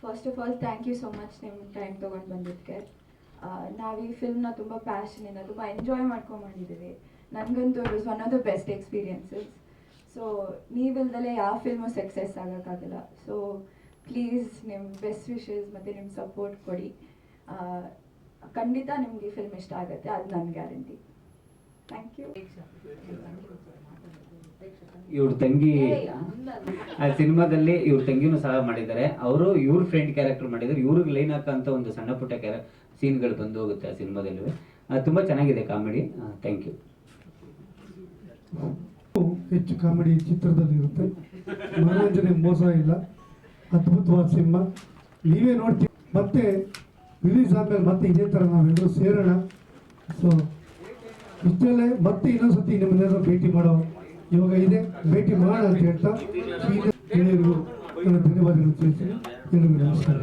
First of all thank you so much ನಿಮ್ಮ time ತೊಗೊಂಡು ಬಂದಿದ್ದಕ್ಕೆ ನಾವು ಈ ಫಿಲ್ಮ್ನ ತುಂಬ ಪ್ಯಾಷನಿಂದ ತುಂಬ ಎಂಜಾಯ್ ಮಾಡ್ಕೊಂಡು ನನಗಂತೂ it one of the best experiences so ನೀವಿಲ್ದಲೇ ಯಾವ ಫಿಲ್ಮು ಸಕ್ಸಸ್ ಆಗೋಕ್ಕಾಗಲ್ಲ. ಸೊ ಪ್ಲೀಸ್ ನಿಮ್ಮ ಬೆಸ್ಟ್ ವಿಶಸ್ ಮತ್ತು ನಿಮ್ಮ ಸಪೋರ್ಟ್ ಕೊಡಿ. ಆ, ಖಂಡಿತ ನಿಮ್ಗೆ ಈ ಫಿಲ್ಮ್ ಇಷ್ಟ ಆಗುತ್ತೆ. ಅದು ನನ್ನ ಗ್ಯಾರಂಟಿ ಥ್ಯಾಂಕ್ ಯು ಇವ್ರ ತಂಗಿ ಆ ಸಿನಿಮಾದಲ್ಲಿ ಇವ್ರ ತಂಗಿನೂ ಸಹ ಮಾಡಿದ್ದಾರೆ. ಅವರು ಇವ್ರ ಫ್ರೆಂಡ್ ಕ್ಯಾರೆಕ್ಟರ್ ಮಾಡಿದ್ದಾರೆ. ಇವ್ರಿಗೆ ಲೈನ್ ಹಾಕಂತ ಒಂದು ಸಣ್ಣ ಪುಟ್ಟ ಕ್ಯಾರ ಸೀನ್ಗಳು ಬಂದು ಹೋಗುತ್ತೆ ಆ ಸಿನಿಮಾದಲ್ಲಿ ತುಂಬಾ ಚೆನ್ನಾಗಿದೆ ಕಾಮಿಡಿ. ಥ್ಯಾಂಕ್ ಯು ಹೆಚ್ಚು ಕಾಮಿಡಿ ಚಿತ್ರದಲ್ಲಿ ಇರುತ್ತೆ. ಮನೋರಂಜನೆ ಮೋಸ ಇಲ್ಲ. ಅದ್ಭುತವಾದ ಸಿನಿಮಾ. ನೀವೇ ನೋಡ್ತೀವಿ ಮತ್ತೆ ರಿಲೀಸ್ ಆದ್ಮೇಲೆ ಮತ್ತೆ ಇದೇ ಥರ ನಾವೆಲ್ಲರೂ ಸೇರೋಣ. ಸೊ ಇಷ್ಟಲ್ಲೇ ಮತ್ತೆ ಇನ್ನೊಂದ್ಸತಿ ನಿಮ್ಮನ್ನೆಲ್ಲರೂ ಭೇಟಿ ಮಾಡೋ ಇವಾಗ ಇದೆ. ಭೇಟಿ ಮಾಡ ಅಂತ ಹೇಳ್ತಾ ಎಲ್ಲರಿಗೂ ನನ್ನ ಧನ್ಯವಾದಗಳು ತಿಳಿಸ್ತೀನಿ ಎಲ್ಲರಿಗೂ ನಮಸ್ಕಾರ.